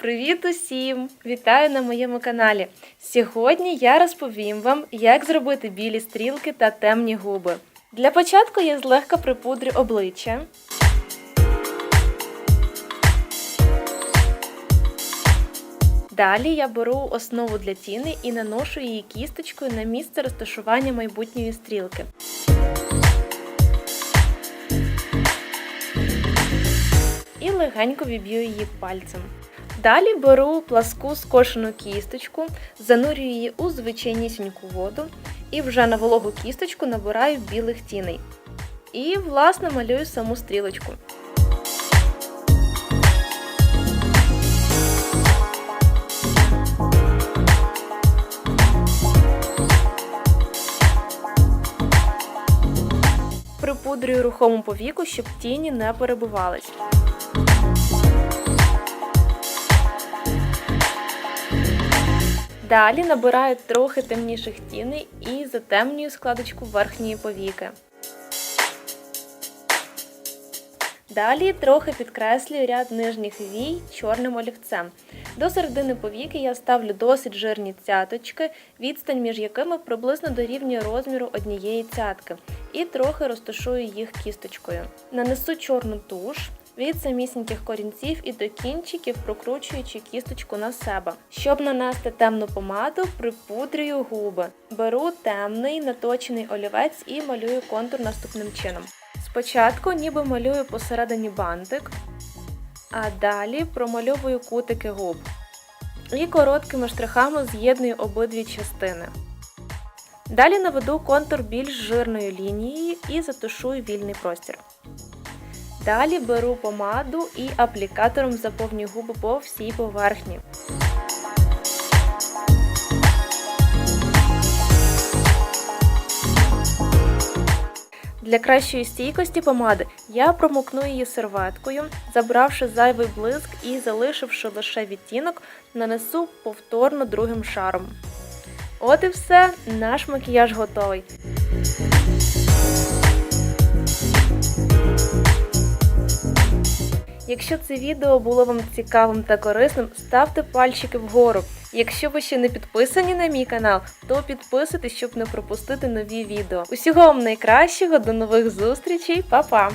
Привіт усім! Вітаю на моєму каналі. Сьогодні я розповім вам, як зробити білі стрілки та темні губи. Для початку я злегка припудрю обличчя. Далі я беру основу для тіни і наношу її кісточкою на місце розташування майбутньої стрілки. І легенько віб'ю її пальцем. Далі беру пласку скошену кісточку, занурюю її у звичайнісіньку воду і вже на вологу кісточку набираю білих тіней. І, власне, малюю саму стрілочку. Припудрюю рухому повіку, щоб тіні не перебивались. Далі набираю трохи темніших тіней і затемнюю складочку верхньої повіки. Далі трохи підкреслюю ряд нижніх вій чорним олівцем. До середини повіки я ставлю досить жирні цяточки, відстань між якими приблизно дорівнює розміру однієї цятки, і трохи розташую їх кісточкою. Нанесу чорну туш від самісіньких корінців і до кінчиків, прокручуючи кісточку на себе. Щоб нанести темну помаду, припудрюю губи. Беру темний наточений олівець і малюю контур наступним чином. Спочатку ніби малюю посередині бантик, а далі промальовую кутики губ. І короткими штрихами з'єдную обидві частини. Далі наведу контур більш жирною лінією і затушую вільний простір. Далі беру помаду і аплікатором заповнюю губи по всій поверхні. Для кращої стійкості помади я промокну її серветкою, забравши зайвий блиск і залишивши лише відтінок, нанесу повторно другим шаром. От і все, наш макіяж готовий. Якщо це відео було вам цікавим та корисним, ставте пальчики вгору. Якщо ви ще не підписані на мій канал, то підписуйтесь, щоб не пропустити нові відео. Усього вам найкращого, до нових зустрічей, Па-па!